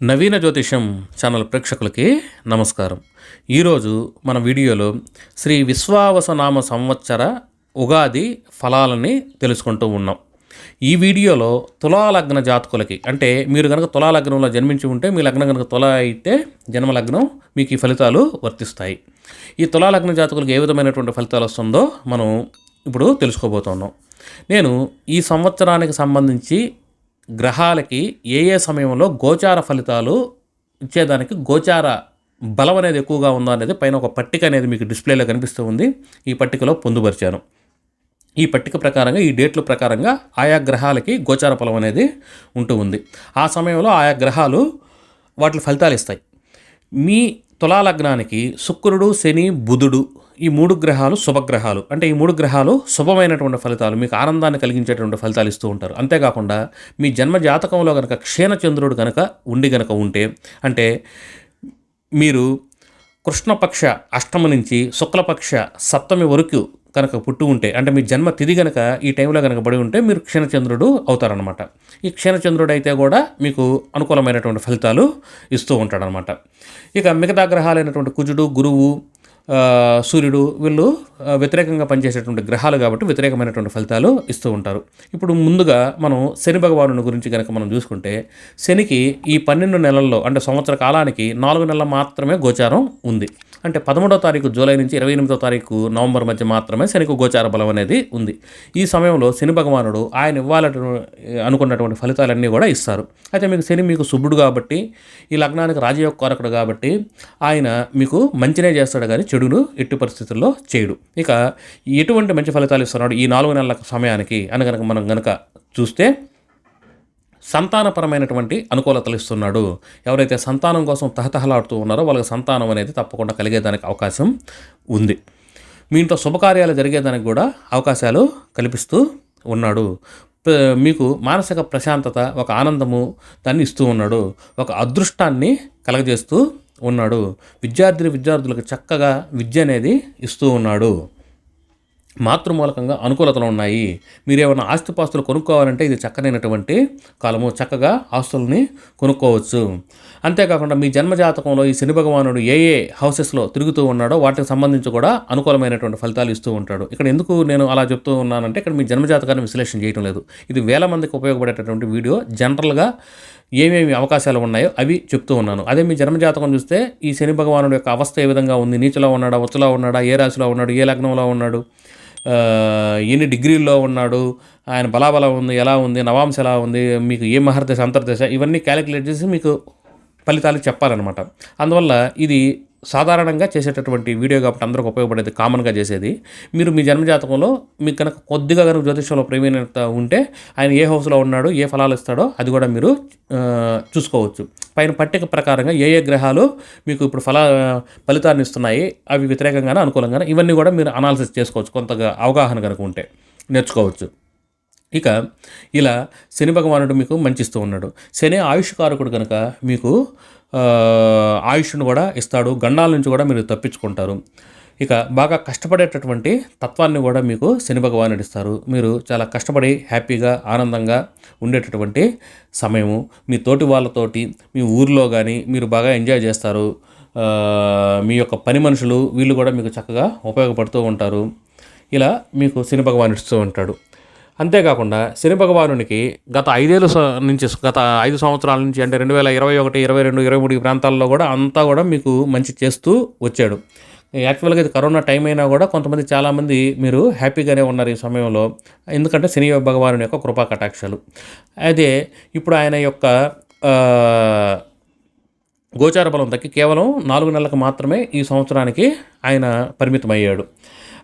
నవీన జ్యోతిషం ఛానల్ ప్రేక్షకులకి నమస్కారం. ఈరోజు మన వీడియోలో శ్రీ విశ్వావసనామ సంవత్సర ఉగాది ఫలాలని తెలుసుకుంటూ ఉన్నాం. ఈ వీడియోలో తులాలగ్న జాతకులకి అంటే మీరు కనుక తులాలగ్నంలో జన్మించి ఉంటే మీ లగ్నం కనుక తుల అయితే జన్మలగ్నం మీకు ఈ ఫలితాలు వర్తిస్తాయి. ఈ తులాలగ్న జాతకులకు ఏ విధమైనటువంటి ఫలితాలు వస్తుందో మనం ఇప్పుడు తెలుసుకోబోతున్నాం. నేను ఈ సంవత్సరానికి సంబంధించి గ్రహాలకి ఏ ఏ సమయంలో గోచార ఫలితాలు ఇచ్చేదానికి గోచార బలం అనేది ఎక్కువగా ఉందా అనేది పైన ఒక పట్టిక అనేది మీకు డిస్ప్లేలో కనిపిస్తూ ఉంది. ఈ పట్టికలో పొందుపరిచాను. ఈ పట్టిక ప్రకారంగా ఈ డేట్ల ప్రకారంగా ఆయా గ్రహాలకి గోచార ఫలం అనేది ఉంటూ ఉంది. ఆ సమయంలో ఆయా గ్రహాలు వాటి ఫలితాలు ఇస్తాయి. మీ తులాలగ్నానికి శుక్రుడు శని బుధుడు ఈ మూడు గ్రహాలు శుభగ్రహాలు. అంటే ఈ మూడు గ్రహాలు శుభమైనటువంటి ఫలితాలు మీకు ఆనందాన్ని కలిగించేటువంటి ఫలితాలు ఇస్తూ ఉంటారు. అంతేకాకుండా మీ జన్మ జాతకంలో కనుక క్షీణచంద్రుడు కనుక ఉండి కనుక ఉంటే అంటే మీరు కృష్ణపక్ష అష్టమి నుంచి శుక్లపక్ష సప్తమి వరకు కనుక పుట్టి ఉంటే అంటే మీ జన్మ తిథి గనక ఈ టైంలో కనుక పడి ఉంటే మీరు క్షీణచంద్రుడు అవుతారనమాట ఈ క్షీణచంద్రుడు అయితే కూడా మీకు అనుకూలమైనటువంటి ఫలితాలు ఇస్తూ ఉంటాడనమాట ఇక మిగతా గ్రహాలైనటువంటి కుజుడు గురువు సూర్యుడు వీళ్ళు వ్యతిరేకంగా పనిచేసేటువంటి గ్రహాలు కాబట్టి వ్యతిరేకమైనటువంటి ఫలితాలు ఇస్తూ ఉంటారు. ఇప్పుడు ముందుగా మనం శని భగవాను గురించి కనుక మనం చూసుకుంటే శనికి ఈ పన్నెండు నెలల్లో అంటే సంవత్సర కాలానికి నాలుగు నెలలు మాత్రమే గోచారం ఉంది. అంటే పదమూడవ తారీఖు జూలై నుంచి ఇరవై ఎనిమిదో తారీఖు నవంబర్ మధ్య మాత్రమే శనికి గోచార బలం అనేది ఉంది. ఈ సమయంలో శని భగవానుడు ఆయన ఇవ్వాలని అనుకున్నటువంటి ఫలితాలన్నీ కూడా ఇస్తారు. అయితే మీకు శని మీకు శుభుడు కాబట్టి ఈ లగ్నానికి రాజయోగ కోరకుడు కాబట్టి ఆయన మీకు మంచినే చేస్తాడు కానీ చెడును ఎట్టి పరిస్థితుల్లో చేయడు. ఇక ఎటువంటి మంచి ఫలితాలు ఇస్తున్నాడు ఈ నాలుగు నెలల సమయానికి అని కనుక మనం కనుక చూస్తే సంతానపరమైనటువంటి అనుకూలతలు ఇస్తున్నాడు. ఎవరైతే సంతానం కోసం తహతహలాడుతూ ఉన్నారో వాళ్ళకి సంతానం అనేది తప్పకుండా కలిగేదానికి అవకాశం ఉంది. మీ ఇంట్లో శుభకార్యాలు జరిగేదానికి కూడా అవకాశాలు కల్పిస్తూ ఉన్నాడు. మీకు మానసిక ప్రశాంతత ఒక ఆనందము దాన్ని ఇస్తూ ఉన్నాడు. ఒక అదృష్టాన్ని కలగజేస్తూ ఉన్నాడు. విద్యార్థిని విద్యార్థులకు చక్కగా విద్య అనేది ఇస్తూ ఉన్నాడు. మాతృమూలకంగా అనుకూలతలు ఉన్నాయి. మీరు ఏమైనా ఆస్తిపాస్తులు కొనుక్కోవాలంటే ఇది చక్కనైనటువంటి కాలము. చక్కగా ఆస్తుల్ని కొనుక్కోవచ్చు. అంతేకాకుండా మీ జన్మజాతకంలో ఈ శని భగవానుడు ఏ ఏ హౌసెస్లో తిరుగుతూ ఉన్నాడో వాటికి సంబంధించి కూడా అనుకూలమైనటువంటి ఫలితాలు ఇస్తూ ఉంటాడు. ఇక్కడ ఎందుకు నేను అలా చెప్తూ ఉన్నానంటే ఇక్కడ మీ జన్మజాతకాన్ని విశ్లేషణ చేయడం లేదు. ఇది వేల మందికి ఉపయోగపడేటటువంటి వీడియో. జనరల్గా ఏమేమి అవకాశాలు ఉన్నాయో అవి చెప్తూ ఉన్నాను. అదే మీ జన్మజాతకం చూస్తే ఈ శని భగవానుడు యొక్క అవస్థ ఏ విధంగా ఉంది? నీచులో ఉన్నాడా? ఉచ్చలో ఉన్నాడా? ఏ రాశిలో ఉన్నాడు? ఏ లగ్నంలో ఉన్నాడు? ఎన్ని డిగ్రీల్లో ఉన్నాడు ఆయన బలాబలం ఉంది ఎలా ఉంది నవాంశ ఎలా ఉంది మీకు ఏ మహర్దశ అంతర్దశ ఇవన్నీ క్యాలిక్యులేట్ చేసి మీకు ఫలితాలు చెప్పాలన్నమాట. అందువల్ల ఇది సాధారణంగా చేసేటటువంటి వీడియో కాబట్టి అందరికి ఉపయోగపడేది కామన్గా చేసేది. మీరు మీ జన్మజాతకంలో మీకు కనుక కొద్దిగా కనుక జ్యోతిషంలో ప్రవీణత ఉంటే ఆయన ఏ హౌస్లో ఉన్నాడో ఏ ఫలాలు ఇస్తాడో అది కూడా మీరు చూసుకోవచ్చు. పైన పట్టిక ప్రకారంగా ఏ ఏ గ్రహాలు మీకు ఇప్పుడు ఫల ఫలితాన్ని ఇస్తున్నాయి అవి వ్యతిరేకంగానే అనుకూలంగానే ఇవన్నీ కూడా మీరు అనాలిసిస్ చేసుకోవచ్చు. కొంతగా అవగాహన కనుక ఉంటే నేర్చుకోవచ్చు. ఇక ఇలా శని భగవానుడు మీకు మంచిస్తూ ఉన్నాడు. శని ఆయుష్కారకుడు కనుక మీకు ఆయుష్ను కూడా ఇస్తాడు గండాల నుంచి కూడా మీరు తప్పించుకుంటారు. ఇక బాగా కష్టపడేటటువంటి తత్వాన్ని కూడా మీకు శని భగవానుడు ఇస్తారు. మీరు చాలా కష్టపడి హ్యాపీగా ఆనందంగా ఉండేటటువంటి సమయము. మీ తోటి వాళ్ళతోటి మీ ఊర్లో కానీ మీరు బాగా ఎంజాయ్ చేస్తారు. మీ యొక్క పని మనుషులు వీళ్ళు కూడా మీకు చక్కగా ఉపయోగపడుతూ ఉంటారు. ఇలా మీకు శని భగవాన్ ఇస్తూ ఉంటాడు. అంతేకాకుండా శని భగవానునికి గత ఐదేళ్ళు స- నుంచి గత ఐదు సంవత్సరాల నుంచి అంటే రెండు వేల ఇరవై ఒకటి ఇరవై రెండు ఇరవై మూడు ప్రాంతాల్లో కూడా అంతా కూడా మీకు మంచి చేస్తూ వచ్చాడు. యాక్చువల్గా ఇది కరోనా టైం అయినా కూడా కొంతమంది చాలామంది మీరు హ్యాపీగానే ఉన్నారు ఈ సమయంలో. ఎందుకంటే శని భగవాను యొక్క కృపా కటాక్షాలు. అదే ఇప్పుడు ఆయన యొక్క గోచార బలం తగ్గి కేవలం నాలుగు నెలలకు మాత్రమే ఈ సంవత్సరానికి ఆయన పరిమితమయ్యాడు.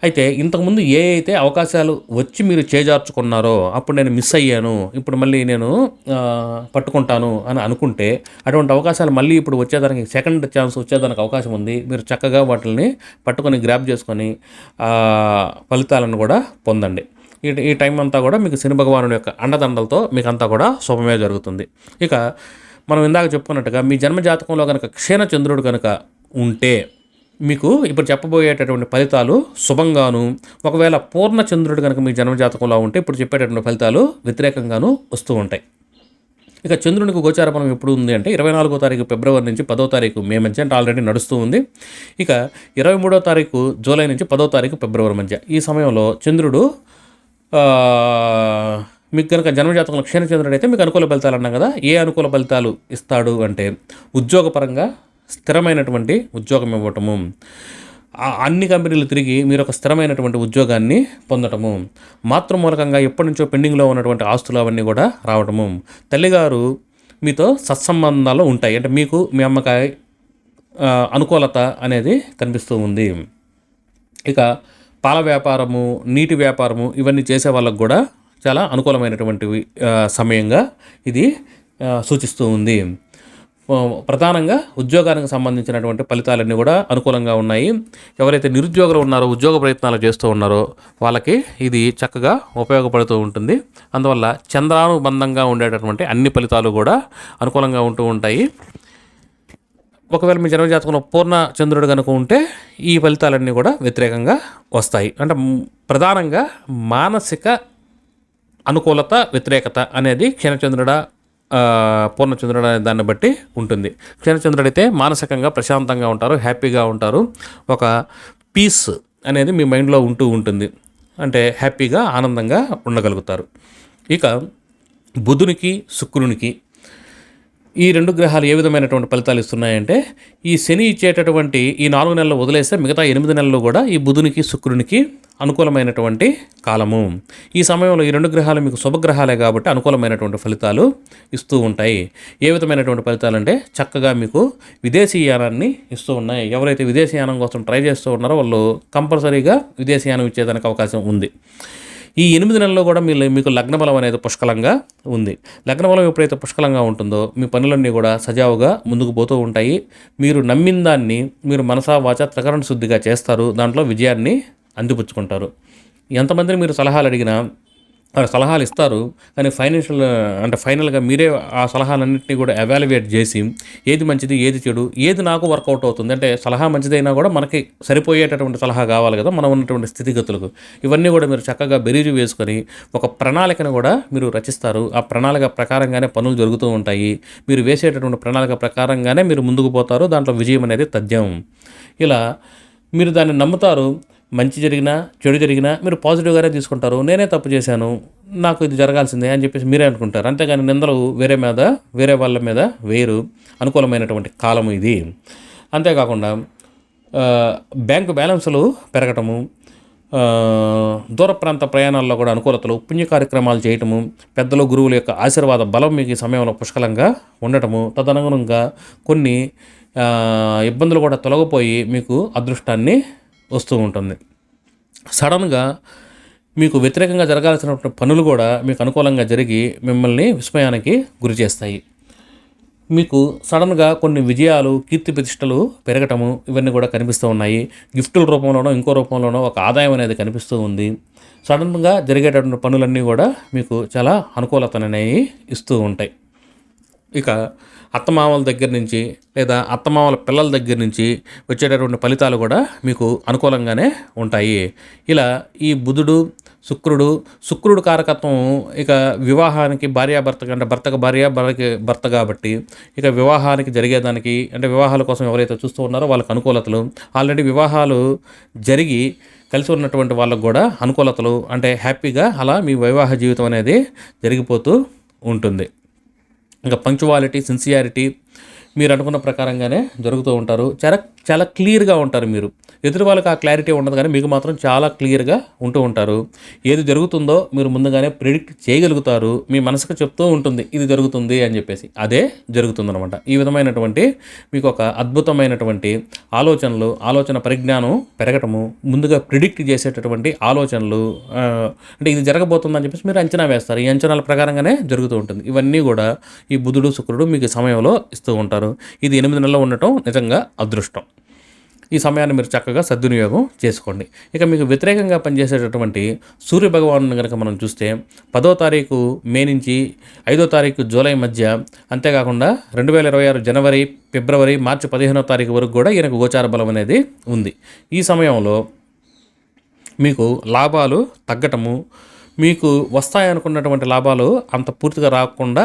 అయితే ఇంతకుముందు ఏ అయితే అవకాశాలు వచ్చి మీరు చేజార్చుకున్నారో అప్పుడు నేను మిస్ అయ్యాను. ఇప్పుడు మళ్ళీ నేను పట్టుకుంటాను అని అనుకుంటే అటువంటి అవకాశాలు మళ్ళీ ఇప్పుడు వచ్చేదానికి సెకండ్ ఛాన్స్ వచ్చేదానికి అవకాశం ఉంది. మీరు చక్కగా వాటిని పట్టుకొని గ్రాప్ చేసుకొని ఫలితాలను కూడా పొందండి. ఈ ఈ టైం అంతా కూడా మీకు శని భగవానుడి యొక్క అండదండలతో మీకు అంతా కూడా శుభమే జరుగుతుంది. ఇక మనం ఇందాక చెప్పుకున్నట్టుగా మీ జన్మ జాతకంలో కనుక క్షీణచంద్రుడు కనుక ఉంటే మీకు ఇప్పుడు చెప్పబోయేటటువంటి ఫలితాలు శుభంగాను ఒకవేళ పూర్ణచంద్రుడు కనుక మీ జన్మజాతకంలో ఉంటే ఇప్పుడు చెప్పేటటువంటి ఫలితాలు వ్యతిరేకంగాను వస్తూ ఉంటాయి. ఇక చంద్రునికి గోచార బలం ఎప్పుడు ఉంది అంటే ఇరవై నాలుగో తారీఖు ఫిబ్రవరి నుంచి పదో తారీఖు మే మధ్య అంటే ఆల్రెడీ నడుస్తూ ఉంది. ఇక ఇరవై మూడో తారీఖు జూలై నుంచి పదో తారీఖు ఫిబ్రవరి మధ్య. ఈ సమయంలో చంద్రుడు మీకు కనుక జన్మజాతకంలో క్షీణచంద్రుడు అయితే మీకు అనుకూల ఫలితాలు అన్నాం కదా ఏ అనుకూల ఫలితాలు ఇస్తాడు అంటే ఉద్యోగపరంగా స్థిరమైనటువంటి ఉద్యోగం ఇవ్వటము. అన్ని కంపెనీలు తిరిగి మీరు ఒక స్థిరమైనటువంటి ఉద్యోగాన్ని పొందటము. మాతృమూలకంగా ఎప్పటి నుంచో పెండింగ్లో ఉన్నటువంటి ఆస్తులు అవన్నీ కూడా రావటము. తల్లిగారు మీతో సత్సంబంధాలు ఉంటాయి. అంటే మీకు మీ అమ్మకాయ అనుకూలత అనేది కనిపిస్తూ ఉంది. ఇక పాల వ్యాపారము నీటి వ్యాపారము ఇవన్నీ చేసే వాళ్ళకు కూడా చాలా అనుకూలమైనటువంటి సమయంగా ఇది సూచిస్తూ ఉంది. ప్రధానంగా ఉద్యోగానికి సంబంధించినటువంటి ఫలితాలన్నీ కూడా అనుకూలంగా ఉన్నాయి. ఎవరైతే నిరుద్యోగులు ఉన్నారో ఉద్యోగ ప్రయత్నాలు చేస్తూ ఉన్నారో వాళ్ళకి ఇది చక్కగా ఉపయోగపడుతూ ఉంటుంది. అందువల్ల చంద్రానుబంధంగా ఉండేటటువంటి అన్ని ఫలితాలు కూడా అనుకూలంగా ఉంటూ ఉంటాయి. ఒకవేళ మీ జన్మజాతకంలో పూర్ణ చంద్రుడు కనుక ఉంటే ఈ ఫలితాలన్నీ కూడా వ్యతిరేకంగా వస్తాయి. అంటే ప్రధానంగా మానసిక అనుకూలత వ్యతిరేకత అనేది క్షీణచంద్రుడ పూర్ణచంద్రుడు అనే దాన్ని బట్టి ఉంటుంది. క్షీణచంద్రుడైతే మానసికంగా ప్రశాంతంగా ఉంటారు హ్యాపీగా ఉంటారు. ఒక పీస్ అనేది మీ మైండ్లో ఉంటూ ఉంటుంది. అంటే హ్యాపీగా ఆనందంగా ఉండగలుగుతారు. ఇక బుధునికి శుక్రునికి ఈ రెండు గ్రహాలు ఏ విధమైనటువంటి ఫలితాలు ఇస్తున్నాయంటే ఈ శని ఇచ్చేటటువంటి ఈ నాలుగు నెలలు వదిలేస్తే మిగతా ఎనిమిది నెలలు కూడా ఈ బుధునికి శుక్రునికి అనుకూలమైనటువంటి కాలము. ఈ సమయంలో ఈ రెండు గ్రహాలు మీకు శుభగ్రహాలే కాబట్టి అనుకూలమైనటువంటి ఫలితాలు ఇస్తూ ఉంటాయి. ఏ విధమైనటువంటి ఫలితాలు అంటే చక్కగా మీకు విదేశీయానాన్ని ఇస్తూ ఉన్నాయి. ఎవరైతే విదేశీయానం కోసం ట్రై చేస్తూ ఉన్నారో వాళ్ళు కంపల్సరీగా విదేశీయానం ఇచ్చేదానికి అవకాశం ఉంది. ఈ ఎనిమిది నెలల్లో కూడా మీ మీకు లగ్న బలం అనేది పుష్కలంగా ఉంది. లగ్న బలం ఎప్పుడైతే పుష్కలంగా ఉంటుందో మీ పనులన్నీ కూడా సజావుగా ముందుకు పోతూ ఉంటాయి. మీరు నమ్మిన దాన్ని మీరు మనసా వాచ త్రకరణ శుద్ధిగా చేస్తారు. దాంట్లో విజయాన్ని అందిపుచ్చుకుంటారు. ఎంతమందిని మీరు సలహాలు అడిగినా సలహాలు ఇస్తారు కానీ ఫైనాన్షియల్ అంటే ఫైనల్గా మీరే ఆ సలహాలన్నింటినీ కూడా ఎవాల్యుయేట్ చేసి ఏది మంచిది ఏది చెడు ఏది నాకు వర్కౌట్ అవుతుంది అంటే సలహా మంచిదైనా కూడా మనకి సరిపోయేటటువంటి సలహా కావాలి కదా మనం ఉన్నటువంటి స్థితిగతులకు. ఇవన్నీ కూడా మీరు చక్కగా బెరీజు వేసుకొని ఒక ప్రణాళికను కూడా మీరు రచిస్తారు. ఆ ప్రణాళిక ప్రకారంగానే పనులు జరుగుతూ ఉంటాయి. మీరు వేసేటటువంటి ప్రణాళిక ప్రకారంగానే మీరు ముందుకు పోతారు. దాంట్లో విజయం అనేది తథ్యం. ఇలా మీరు దాన్ని నమ్ముతారు. మంచి జరిగినా చెడు జరిగినా మీరు పాజిటివ్గానే తీసుకుంటారు. నేనే తప్పు చేశాను. నాకు ఇది జరగాల్సిందే అని చెప్పేసి మీరే అనుకుంటారు. అంతేగాని నిందలు వేరే మీద వేరే వాళ్ళ మీద వేరు. అనుకూలమైనటువంటి కాలం ఇది. అంతేకాకుండా బ్యాంకు బ్యాలెన్సులు పెరగటము దూర ప్రాంత ప్రయాణాల్లో కూడా అనుకూలతలు పుణ్య కార్యక్రమాలు చేయటము పెద్దలు గురువుల యొక్క ఆశీర్వాద బలం మీకు ఈ సమయంలో పుష్కలంగా ఉండటము తదనుగుణంగా కొన్ని ఇబ్బందులు కూడా తొలగిపోయి మీకు అదృష్టాన్ని వస్తూ ఉంటుంది. సడన్గా మీకు వ్యతిరేకంగా జరగాల్సినటువంటి పనులు కూడా మీకు అనుకూలంగా జరిగి మిమ్మల్ని విస్మయానికి గురి చేస్తాయి. మీకు సడన్గా కొన్ని విజయాలు కీర్తి ప్రతిష్టలు పెరగటము ఇవన్నీ కూడా కనిపిస్తూ ఉన్నాయి. గిఫ్టుల రూపంలోనో ఇంకో రూపంలోనో ఒక ఆదాయం అనేది కనిపిస్తూ ఉంది. సడన్గా జరిగేటటువంటి పనులన్నీ కూడా మీకు చాలా అనుకూలతననేవి ఇస్తూ ఉంటాయి. ఇక అత్తమామల దగ్గర నుంచి లేదా అత్తమామల పిల్లల దగ్గర నుంచి వచ్చేటటువంటి ఫలితాలు కూడా మీకు అనుకూలంగానే ఉంటాయి. ఇలా ఈ బుధుడు శుక్రుడు శుక్రుడు కారకత్వం ఇక వివాహానికి భార్యాభర్త అంటే భర్తకు భార్య భర్తకి భర్త కాబట్టి ఇక వివాహానికి జరిగేదానికి అంటే వివాహాల కోసం ఎవరైతే చూస్తూ ఉన్నారో వాళ్ళకి అనుకూలతలు ఆల్రెడీ వివాహాలు జరిగి కలిసి ఉన్నటువంటి వాళ్ళకు కూడా అనుకూలతలు అంటే హ్యాపీగా అలా మీ వివాహ జీవితం అనేది జరిగిపోతూ ఉంటుంది. ఇంకా పంక్చువాలిటీ సిన్సియారిటీ మీరు అనుకున్న ప్రకారంగానే జరుగుతూ ఉంటారు. చాలా చాలా క్లియర్గా ఉంటారు మీరు. ఎదురు వాళ్ళకి ఆ క్లారిటీ ఉండదు కానీ మీకు మాత్రం చాలా క్లియర్గా ఉంటూ ఉంటారు. ఏది జరుగుతుందో మీరు ముందుగానే ప్రిడిక్ట్ చేయగలుగుతారు. మీ మనసుకు చెప్తూ ఉంటుంది ఇది జరుగుతుంది అని చెప్పేసి. అదే జరుగుతుందనమాట ఈ విధమైనటువంటి మీకు ఒక అద్భుతమైనటువంటి ఆలోచనలు ఆలోచన పరిజ్ఞానం పెరగటము ముందుగా ప్రిడిక్ట్ చేసేటటువంటి ఆలోచనలు అంటే ఇది జరగబోతుందని చెప్పేసి మీరు అంచనా వేస్తారు. ఈ అంచనాల ప్రకారంగానే జరుగుతూ ఉంటుంది. ఇవన్నీ కూడా ఈ బుధుడు శుక్రుడు మీకు సమయంలో ఇస్తూ ఉంటారు. ఇది ఎనిమిది నెలలు ఉండటం నిజంగా అదృష్టం. ఈ సమయాన్ని మీరు చక్కగా సద్వినియోగం చేసుకోండి. ఇక మీకు వ్యతిరేకంగా పనిచేసేటటువంటి సూర్య భగవాను కనుక మనం చూస్తే పదో తారీఖు మే నుంచి ఐదో తారీఖు జూలై మధ్య అంతేకాకుండా రెండు వేల ఇరవై ఆరు జనవరి ఫిబ్రవరి మార్చి పదిహేనో తారీఖు వరకు కూడా ఈయనకు గోచార బలం అనేది ఉంది. ఈ సమయంలో మీకు లాభాలు తగ్గటము మీకు వస్తాయనుకున్నటువంటి లాభాలు అంత పూర్తిగా రాకుండా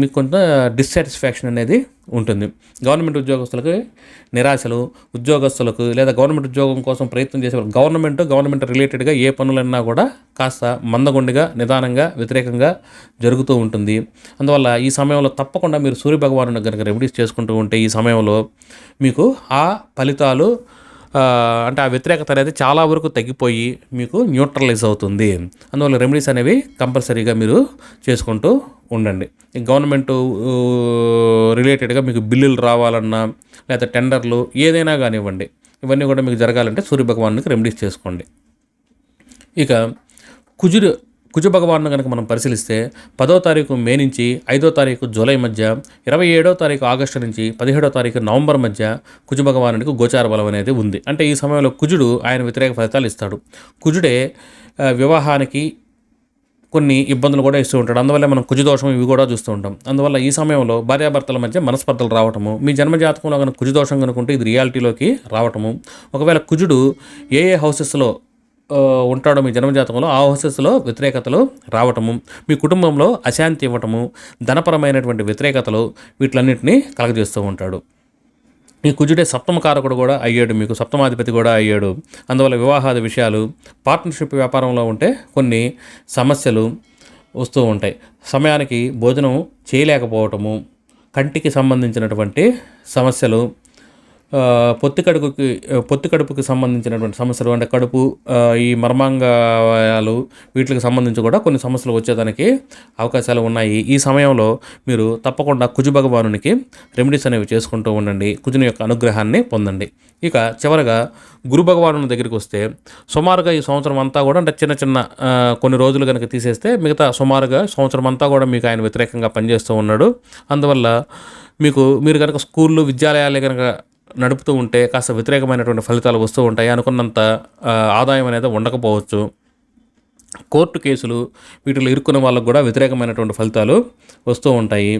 మీకు కొంత డిస్సాటిస్ఫాక్షన్ అనేది ఉంటుంది. గవర్నమెంట్ ఉద్యోగస్తులకు నిరాశలు ఉద్యోగస్తులకు లేదా గవర్నమెంట్ ఉద్యోగం కోసం ప్రయత్నం చేసే వాళ్ళు గవర్నమెంట్ గవర్నమెంట్ రిలేటెడ్గా ఏ పనులన్నా కూడా కాస్త మందగుండిగా నిదానంగా వ్యతిరేకంగా జరుగుతూ ఉంటుంది. అందువల్ల ఈ సమయంలో తప్పకుండా మీరు సూర్య భగవాను కనుక రెమెడీస్ చేసుకుంటూ ఉంటే ఈ సమయంలో మీకు ఆ ఫలితాలు అంటే ఆ వ్యతిరేకత అనేది చాలా వరకు తగ్గిపోయి మీకు న్యూట్రలైజ్ అవుతుంది. అందువల్ల రెమెడీస్ అనేవి కంపల్సరీగా మీరు చేసుకుంటూ ఉండండి. ఈ గవర్నమెంట్ రిలేటెడ్గా మీకు బిల్లులు రావాలన్నా లేదా టెండర్లు ఏదైనా కానివ్వండి ఇవన్నీ కూడా మీకు జరగాలంటే సూర్య భగవానునికి రెమెడీస్ చేసుకోండి. ఇక కుజుడు కుజ భగవాన్ను కనుక మనం పరిశీలిస్తే పదో తారీఖు మే నుంచి ఐదో తారీఖు జూలై మధ్య ఇరవై ఏడో తారీఖు ఆగస్టు నుంచి పదిహేడో తారీఖు నవంబర్ మధ్య కుజ భగవానుడికి గోచార బలం అనేది ఉంది. అంటే ఈ సమయంలో కుజుడు ఆయన వ్యతిరేక ఫలితాలు ఇస్తాడు. కుజుడే వివాహానికి కొన్ని ఇబ్బందులు కూడా ఇస్తూ ఉంటాడు. అందువల్ల మనం కుజదోషం ఇవి కూడా చూస్తూ ఉంటాం. అందువల్ల ఈ సమయంలో భార్యాభర్తల మధ్య మనస్పర్ధలు రావటము మీ జన్మజాతకంలో కనుక కుజదోషం కనుకుంటే ఇది రియాలిటీలోకి రావటము. ఒకవేళ కుజుడు ఏ ఏ హౌసెస్లో ఉంటాడో మీ జన్మజాతకంలో ఆ హోసెస్లో వ్యతిరేకతలు రావటము మీ కుటుంబంలో అశాంతి ఇవ్వటము ధనపరమైనటువంటి వ్యతిరేకతలు వీటిలన్నింటినీ కలగజేస్తూ ఉంటాడు. ఈ కుజుడే సప్తమకారకుడు కూడా అయ్యాడు మీకు సప్తమాధిపతి కూడా అయ్యాడు. అందువల్ల వివాహాది విషయాలు పార్ట్నర్షిప్ వ్యాపారంలో ఉంటే కొన్ని సమస్యలు వస్తూ ఉంటాయి. సమయానికి భోజనం చేయలేకపోవటము కంటికి సంబంధించినటువంటి సమస్యలు పొత్తి కడుపుకి పొత్తి కడుపుకి సంబంధించినటువంటి సమస్యలు అంటే కడుపు ఈ మర్మాంగాలు వీటికి సంబంధించి కూడా కొన్ని సమస్యలు వచ్చేదానికి అవకాశాలు ఉన్నాయి. ఈ సమయంలో మీరు తప్పకుండా కుజు భగవానునికి రెమెడీస్ అనేవి చేసుకుంటూ ఉండండి. కుజుని యొక్క అనుగ్రహాన్ని పొందండి. ఇక చివరగా గురు భగవాను దగ్గరికి వస్తే సుమారుగా ఈ సంవత్సరం అంతా కూడా అంటే చిన్న చిన్న కొన్ని రోజులు కనుక తీసేస్తే మిగతా సుమారుగా సంవత్సరం అంతా కూడా మీకు ఆయన వ్యతిరేకంగా పనిచేస్తూ ఉన్నాడు. అందువల్ల మీకు మీరు కనుక స్కూళ్ళు విద్యాలయాలు కనుక నడుపుతూ ఉంటే కాస్త వ్యతిరేకమైనటువంటి ఫలితాలు వస్తూ ఉంటాయి అనుకున్నంత ఆదాయం అనేది ఉండకపోవచ్చు. కోర్టు కేసులు వీటిలో ఇరుక్కున్న వాళ్ళకు కూడా వ్యతిరేకమైనటువంటి ఫలితాలు వస్తూ ఉంటాయి.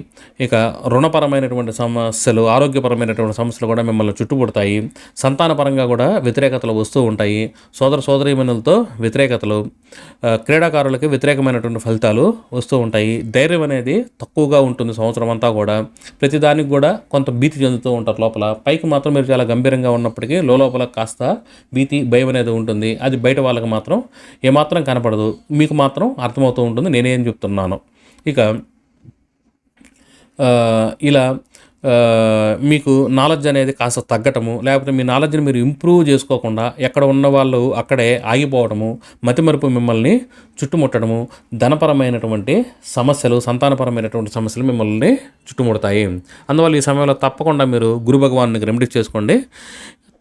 ఇక రుణపరమైనటువంటి సమస్యలు ఆరోగ్యపరమైనటువంటి సమస్యలు కూడా మిమ్మల్ని చుట్టుపడతాయి సంతానపరంగా కూడా వ్యతిరేకతలు వస్తూ ఉంటాయి. సోదర సోదరీమణులతో వ్యతిరేకతలు క్రీడాకారులకి వ్యతిరేకమైనటువంటి ఫలితాలు వస్తూ ఉంటాయి. ధైర్యం అనేది తక్కువగా ఉంటుంది సంవత్సరం అంతా కూడా. ప్రతిదానికి కూడా కొంత భీతి చెందుతూ ఉంటారు లోపల. పైకి మాత్రం మీరు చాలా గంభీరంగా ఉన్నప్పటికీ లోపల కాస్త భీతి భయం అనేది ఉంటుంది. అది బయట వాళ్ళకి మాత్రం ఏమాత్రం కనపడదు. మీకు మాత్రం అర్థమవుతూ ఉంటుంది. నేనేం చెప్తున్నాను. ఇక ఇలా మీకు నాలెడ్జ్ అనేది కాస్త తగ్గటము లేకపోతే మీ నాలెడ్జ్ని మీరు ఇంప్రూవ్ చేసుకోకుండా ఎక్కడ ఉన్న వాళ్ళు అక్కడే ఆగిపోవడము మతిమరుపు మిమ్మల్ని చుట్టుముట్టడము ధనపరమైనటువంటి సమస్యలు సంతానపరమైనటువంటి సమస్యలు మిమ్మల్ని చుట్టుముడతాయి. అందువల్ల ఈ సమయంలో తప్పకుండా మీరు గురు భగవాన్ని రెమెడీ చేసుకోండి.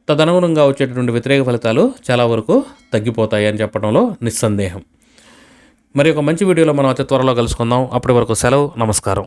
తదనుగుణంగా వచ్చేటటువంటి వ్యతిరేక ఫలితాలు చాలా వరకు తగ్గిపోతాయి అని చెప్పడంలో నిస్సందేహం. మరి ఒక మంచి వీడియోలో మనం అతి త్వరలో కలుసుకుందాం. అప్పటి వరకు సెలవు నమస్కారం.